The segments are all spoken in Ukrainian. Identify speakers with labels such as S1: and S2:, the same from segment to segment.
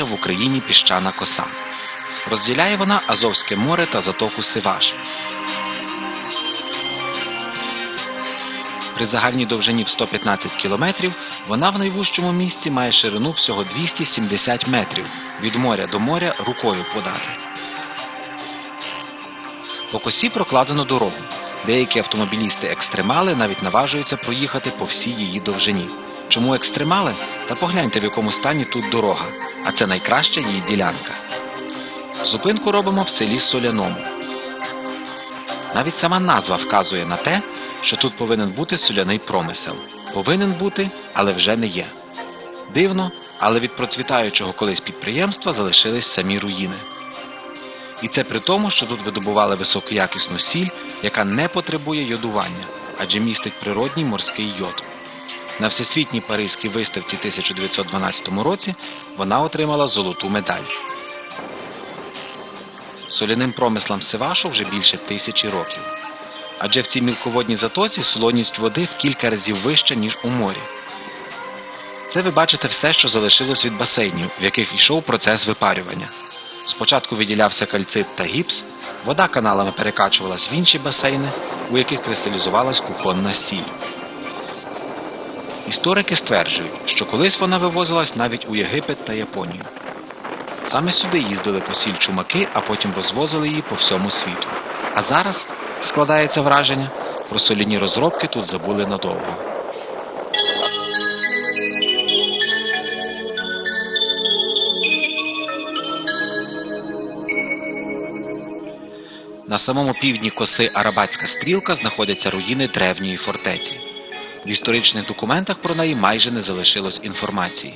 S1: в Україні піщана коса. Розділяє вона Азовське море та затоку Сиваш. При загальній довжині в 115 кілометрів вона в найвужчому місці має ширину всього 270 метрів від моря до моря рукою подати. По косі прокладено дорогу. Деякі автомобілісти-екстремали навіть наважуються проїхати по всій її довжині. Чому екстремали? Та погляньте, в якому стані тут дорога, а це найкраща її ділянка. Зупинку робимо в селі Соляному. Навіть сама назва вказує на те, що тут повинен бути соляний промисел. Повинен бути, але вже не є. Дивно, але від процвітаючого колись підприємства залишились самі руїни. І це при тому, що тут видобували високоякісну сіль, яка не потребує йодування, адже містить природній морський йод. На всесвітній Паризькій виставці 1912 році вона отримала золоту медаль. Соляним промислам Севашу вже більше тисячі років. Адже в цій мілководній затоці солоність води в кілька разів вища, ніж у морі. Це ви бачите все, що залишилось від басейнів, в яких йшов процес випарювання. Спочатку виділявся кальцит та гіпс, вода каналами перекачувалась в інші басейни, у яких кристалізувалась кухонна сіль. Історики стверджують, що колись вона вивозилась навіть у Єгипет та Японію. Саме сюди їздили по сіль чумаки, а потім розвозили її по всьому світу. А зараз, складається враження, про соляні розробки тут забули надовго. На самому півдні коси Арабатська стрілка знаходяться руїни древньої фортеці. В історичних документах про неї майже не залишилось інформації.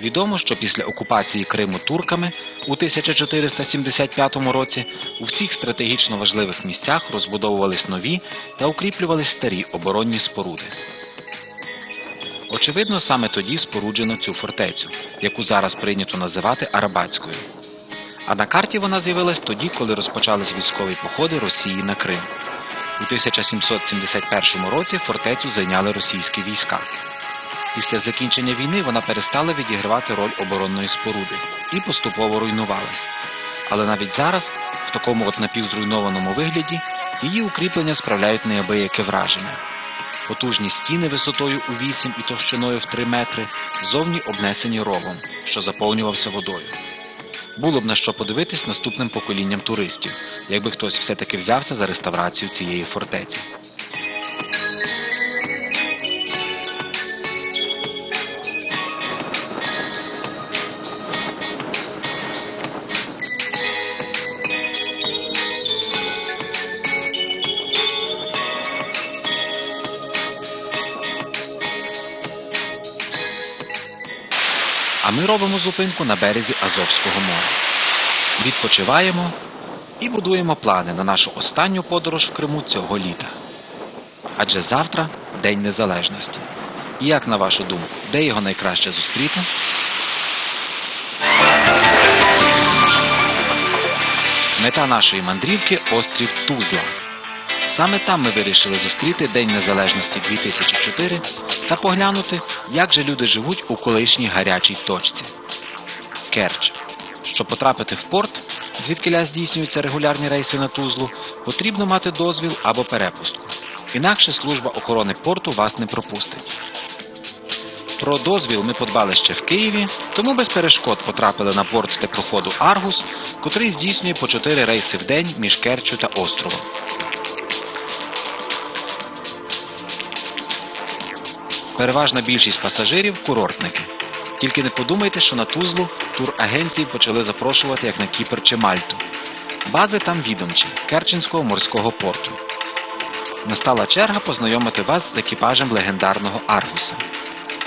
S1: Відомо, що після окупації Криму турками у 1475 році у всіх стратегічно важливих місцях розбудовувались нові та укріплювались старі оборонні споруди. Очевидно, саме тоді споруджено цю фортецю, яку зараз прийнято називати Арабатською. А на карті вона з'явилась тоді, коли розпочались військові походи Росії на Крим. У 1771 році фортецю зайняли російські війська. Після закінчення війни вона перестала відігравати роль оборонної споруди і поступово руйнувалась. Але навіть зараз, в такому от напівзруйнованому вигляді, її укріплення справляють неабияке враження. Потужні стіни висотою у 8 і товщиною в 3 метри зовні обнесені ровом, що заповнювався водою. Було б на що подивитись наступним поколінням туристів, якби хтось все-таки взявся за реставрацію цієї фортеці. А ми робимо зупинку на березі Азовського моря. Відпочиваємо і будуємо плани на нашу останню подорож в Криму цього літа. Адже завтра День Незалежності. І як на вашу думку, де його найкраще зустріти? Мета нашої мандрівки острів Тузла. Саме там ми вирішили зустріти День Незалежності 2004 та поглянути, як же люди живуть у колишній гарячій точці. Керч. Щоб потрапити в порт, звідкиля здійснюються регулярні рейси на Тузлу, потрібно мати дозвіл або перепустку. Інакше служба охорони порту вас не пропустить. Про дозвіл ми подбали ще в Києві, тому без перешкод потрапили на порт теплоходу Аргус, котрий здійснює по 4 рейси в день між Керчю та островом. Переважна більшість пасажирів курортники. Тільки не подумайте, що на Тузлу турагенції почали запрошувати як на Кіпр чи Мальту. Бази там відомчі Керченського морського порту. Настала черга познайомити вас з екіпажем легендарного Аргуса.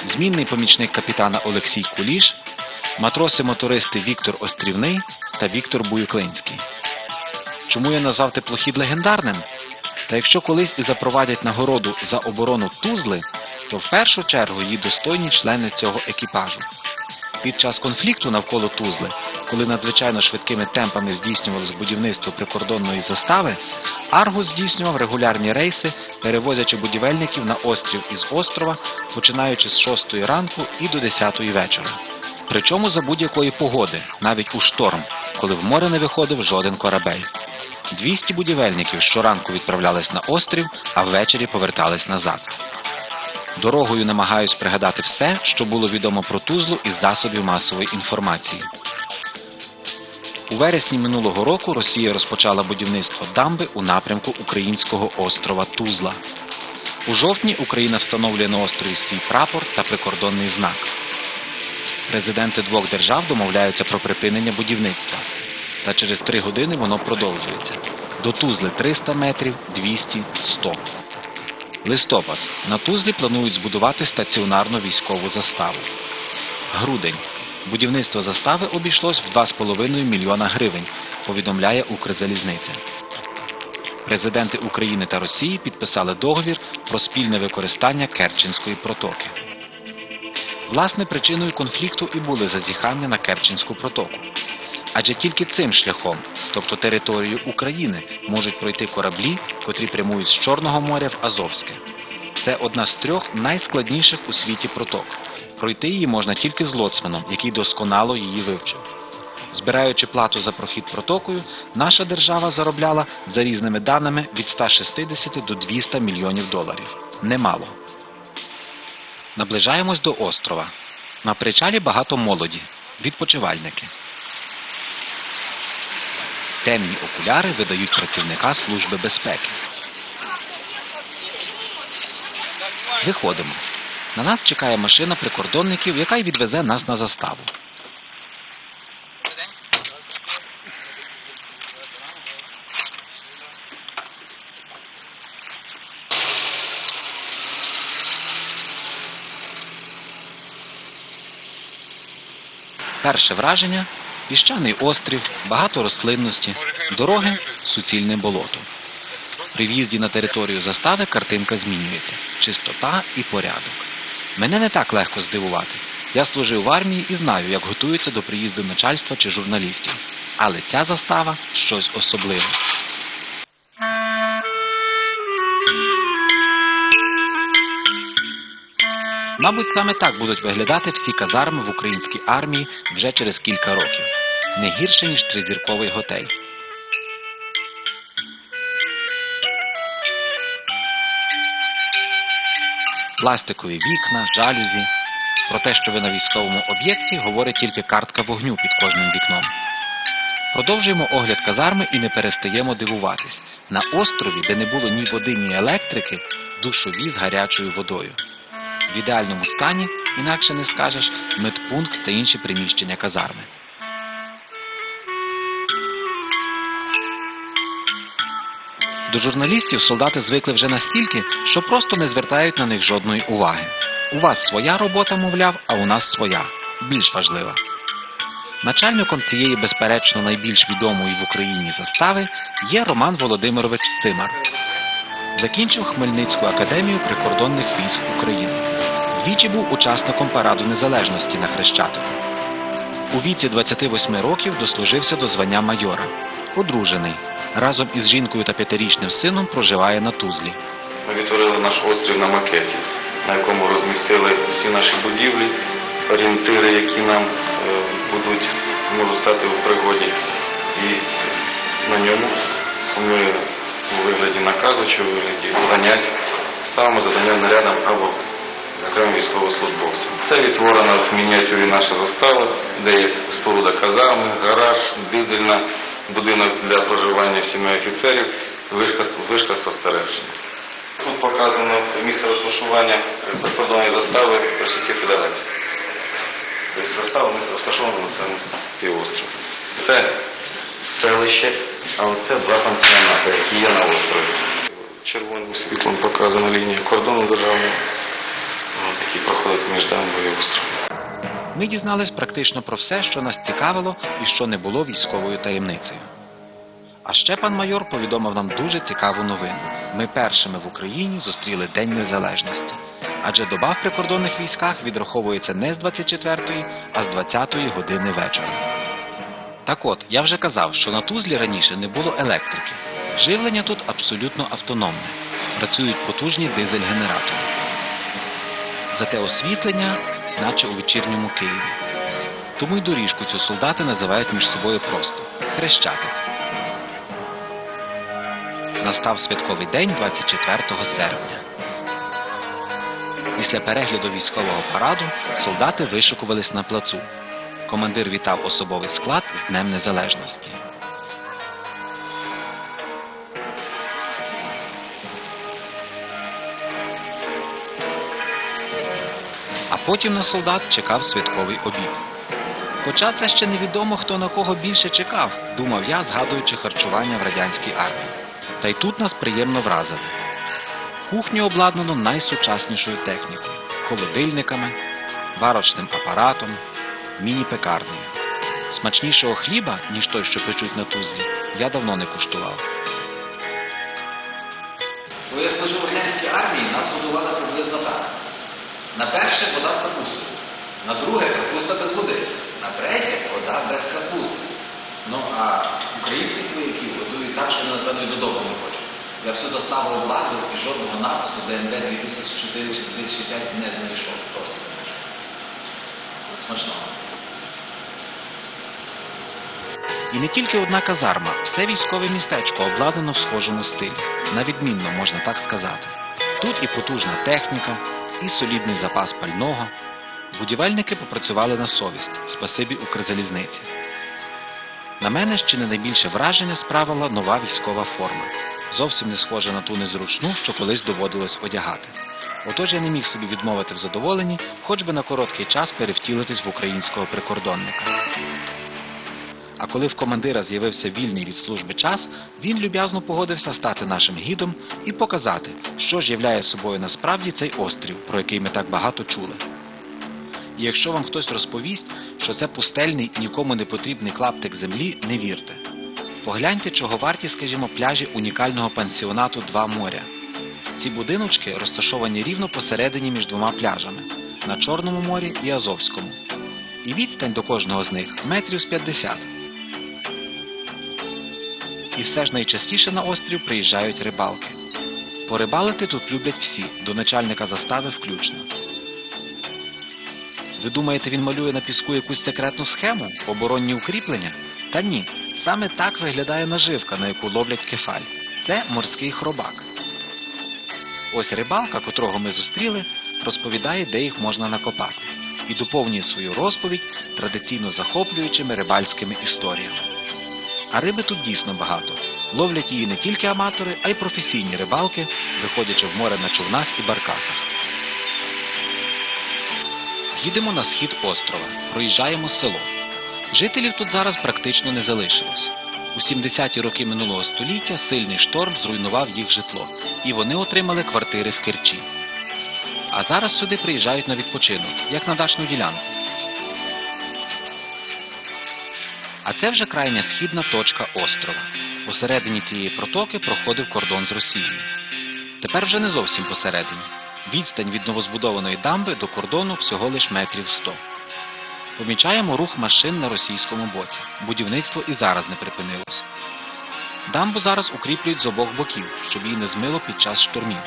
S1: Змінний помічник капітана Олексій Куліш, матроси-мотористи Віктор Острівний та Віктор Буюклинський. Чому я назвав теплохід легендарним? Та якщо колись і запровадять нагороду за оборону Тузли, то в першу чергу її достойні члени цього екіпажу. Під час конфлікту навколо Тузли, коли надзвичайно швидкими темпами здійснювалось будівництво прикордонної застави, Аргус здійснював регулярні рейси, перевозячи будівельників на острів із острова, починаючи з 6 ранку і до 10 вечора. Причому за будь-якої погоди, навіть у шторм, коли в море не виходив жоден корабель. 200 будівельників щоранку відправлялись на острів, а ввечері повертались назад. Дорогою намагаюсь пригадати все, що було відомо про Тузлу із засобів масової інформації. У вересні минулого року Росія розпочала будівництво дамби у напрямку українського острова Тузла. У жовтні Україна встановлює на острові свій прапор та прикордонний знак. Президенти двох держав домовляються про припинення будівництва. Та через три години воно продовжується. До Тузли 300 метрів, 200, 100. Листопад. На Тузлі планують збудувати стаціонарну військову заставу. Грудень. Будівництво застави обійшлось в 2,5 мільйона гривень, повідомляє Укрзалізниця. Президенти України та Росії підписали договір про спільне використання Керченської протоки. Власне, причиною конфлікту і були зазіхання на Керченську протоку. Адже тільки цим шляхом, тобто територією України, можуть пройти кораблі, котрі прямують з Чорного моря в Азовське. Це одна з трьох найскладніших у світі проток. Пройти її можна тільки з лоцманом, який досконало її вивчив. Збираючи плату за прохід протокою, наша держава заробляла за різними даними від 160 до 200 мільйонів доларів. Немало. Наближаємось до острова. На причалі багато молоді, відпочивальники. Темні окуляри видають працівника Служби безпеки. Виходимо. На нас чекає машина прикордонників, яка й відвезе нас на заставу. Перше враження піщаний острів, багато рослинності, дороги суцільне болото. При в'їзді на територію застави картинка змінюється чистота і порядок. Мене не так легко здивувати. Я служив в армії і знаю, як готуються до приїзду начальства чи журналістів. Але ця застава щось особливе. Мабуть, саме так будуть виглядати всі казарми в українській армії вже через кілька років. Не гірше, ніж тризірковий готель. Пластикові вікна, жалюзі. Про те, що ви на військовому об'єкті, говорить тільки картка вогню під кожним вікном. Продовжуємо огляд казарми і не перестаємо дивуватись. На острові, де не було ні води, ні електрики, душові з гарячою водою. В ідеальному стані, інакше не скажеш, медпункт та інші приміщення казарми. До журналістів солдати звикли вже настільки, що просто не звертають на них жодної уваги. У вас своя робота, мовляв, а у нас своя, більш важлива. Начальником цієї, безперечно, найбільш відомої в Україні застави є Роман Володимирович Цимар. Закінчив Хмельницьку академію прикордонних військ України. Двічі був учасником параду незалежності на Хрещатику. У віці 28 років дослужився до звання майора. Одружений. Разом із жінкою та п'ятирічним сином проживає на Тузлі.
S2: Ми відтворили наш острів на макеті, на якому розмістили всі наші будівлі, орієнтири, які нам е, будуть можуть стати у пригоді. І на ньому ми у вигляді наказу чи у вигляді занять ставимо задання нарядам або окремим військовослужбовцям. Це відтворена в мініатюрі наша застава, де є споруда казарми, гараж, дизельна, будинок для проживання сімей офіцерів, вишка, вишка спостереження. Тут показано місце розташування прикордонної застави Російської Федерації. Тобто застава розташована на цьому півострові. Це селище, а оце два пансіонати, які є на острові. Червоним світлом показана лінія кордону державного, який проходить між дамбою і островом.
S1: Ми дізнались практично про все, що нас цікавило і що не було військовою таємницею. А ще пан майор повідомив нам дуже цікаву новину. Ми першими в Україні зустріли День Незалежності. Адже доба в прикордонних військах відраховується не з 24-ї, а з 20-ї години вечора. Так от, я вже казав, що на Тузлі раніше не було електрики. Живлення тут абсолютно автономне. Працюють потужні дизель-генератори. Зате освітлення, наче у вечірньому Києві. Тому й доріжку цю солдати називають між собою просто Хрещатик. Настав святковий день 24 серпня. Після перегляду військового параду солдати вишикувались на плацу. Командир вітав особовий склад з Днем Незалежності. А потім на солдат чекав святковий обід. Хоча це ще невідомо, хто на кого більше чекав, думав я, згадуючи харчування в радянській армії. Та й тут нас приємно вразили. Кухню обладнано найсучаснішою технікою холодильниками, варочним апаратом, міні-пекарнею. Смачнішого хліба, ніж той, що печуть на тузлі, я давно не куштував.
S3: Коли я служив в радянській армії, нас годували приблизно так. На перше вода з капустою, на друге капуста без води, на третє вода без капусти. Ну а українських вояків годують так, що вони, напевно, і додому не хочуть. Я всю заставу облазив і жодного напису ДНБ 2004 чи 2005 не знайшов. Просто не знайшов. Смачного.
S1: І не тільки одна казарма, все військове містечко обладнано в схожому стилі. На відмінно, можна так сказати. Тут і потужна техніка, і солідний запас пального. Будівельники попрацювали на совість, спасибі Укрзалізниці. На мене ще не найбільше враження справила нова військова форма. Зовсім не схожа на ту незручну, що колись доводилось одягати. Отож я не міг собі відмовити в задоволенні, хоч би на короткий час перевтілитись в українського прикордонника. А коли в командира з'явився вільний від служби час, він люб'язно погодився стати нашим гідом і показати, що ж являє собою насправді цей острів, про який ми так багато чули. І якщо вам хтось розповість, що це пустельний нікому не потрібний клаптик землі, не вірте. Погляньте, чого варті, скажімо, пляжі унікального пансіонату Два моря. Ці будиночки розташовані рівно посередині між двома пляжами на Чорному морі і Азовському. І відстань до кожного з них метрів з 50. І все ж найчастіше на острів приїжджають рибалки. Порибалити тут люблять всі, до начальника застави включно. Ви думаєте, він малює на піску якусь секретну схему, оборонні укріплення? Та ні, саме так виглядає наживка, на яку ловлять кефаль. Це морський хробак. Ось рибалка, котрого ми зустріли, розповідає, де їх можна накопати, і доповнює свою розповідь традиційно захоплюючими рибальськими історіями. А риби тут дійсно багато. Ловлять її не тільки аматори, а й професійні рибалки, виходячи в море на човнах і баркасах. Їдемо на схід острова, проїжджаємо село. Жителів тут зараз практично не залишилось. У 70-ті роки минулого століття сильний шторм зруйнував їх житло, і вони отримали квартири в Керчі. А зараз сюди приїжджають на відпочинок, як на дачну ділянку. А це вже крайня східна точка острова. Посередині цієї протоки проходив кордон з Росією. Тепер вже не зовсім посередині. Відстань від новозбудованої дамби до кордону всього лиш метрів 100. Помічаємо рух машин на російському боці. Будівництво і зараз не припинилось. Дамбу зараз укріплюють з обох боків, щоб її не змило під час штормів.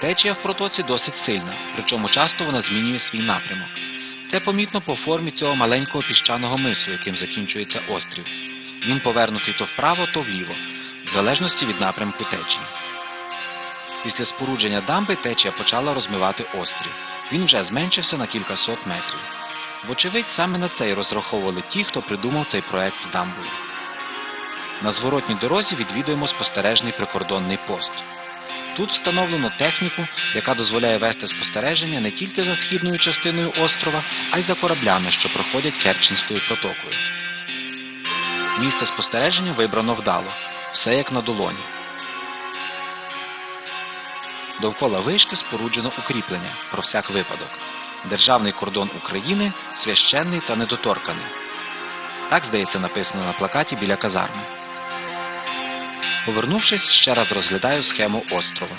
S1: Течія в протоці досить сильна, причому часто вона змінює свій напрямок. Це помітно по формі цього маленького піщаного мису, яким закінчується острів. Він повернутий то вправо, то вліво, в залежності від напрямку течії. Після спорудження дамби течія почала розмивати острів. Він вже зменшився на кількасот метрів. Вочевидь, саме на це й розраховували ті, хто придумав цей проект з дамбою. На зворотній дорозі відвідуємо спостережний прикордонний пост. Тут встановлено техніку, яка дозволяє вести спостереження не тільки за східною частиною острова, а й за кораблями, що проходять Керченською протокою. Місце спостереження вибрано вдало, все як на долоні. Довкола вишки споруджено укріплення про всяк випадок. Державний кордон України священний та недоторканий. Так, здається, написано на плакаті біля казарми. Повернувшись, ще раз розглядаю схему острова.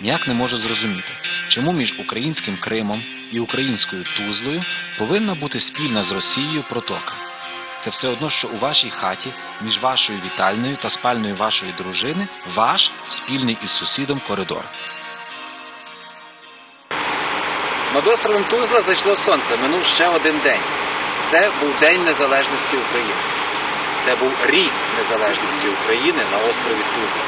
S1: Ніяк не можу зрозуміти, чому між українським Кримом і українською Тузлою повинна бути спільна з Росією протока. Це все одно, що у вашій хаті між вашою вітальною та спальною вашої дружини ваш спільний із сусідом коридор. Над островом Тузла зайшло сонце, минув ще один день. Це був День Незалежності України. Це був рік незалежності України на острові Тузла.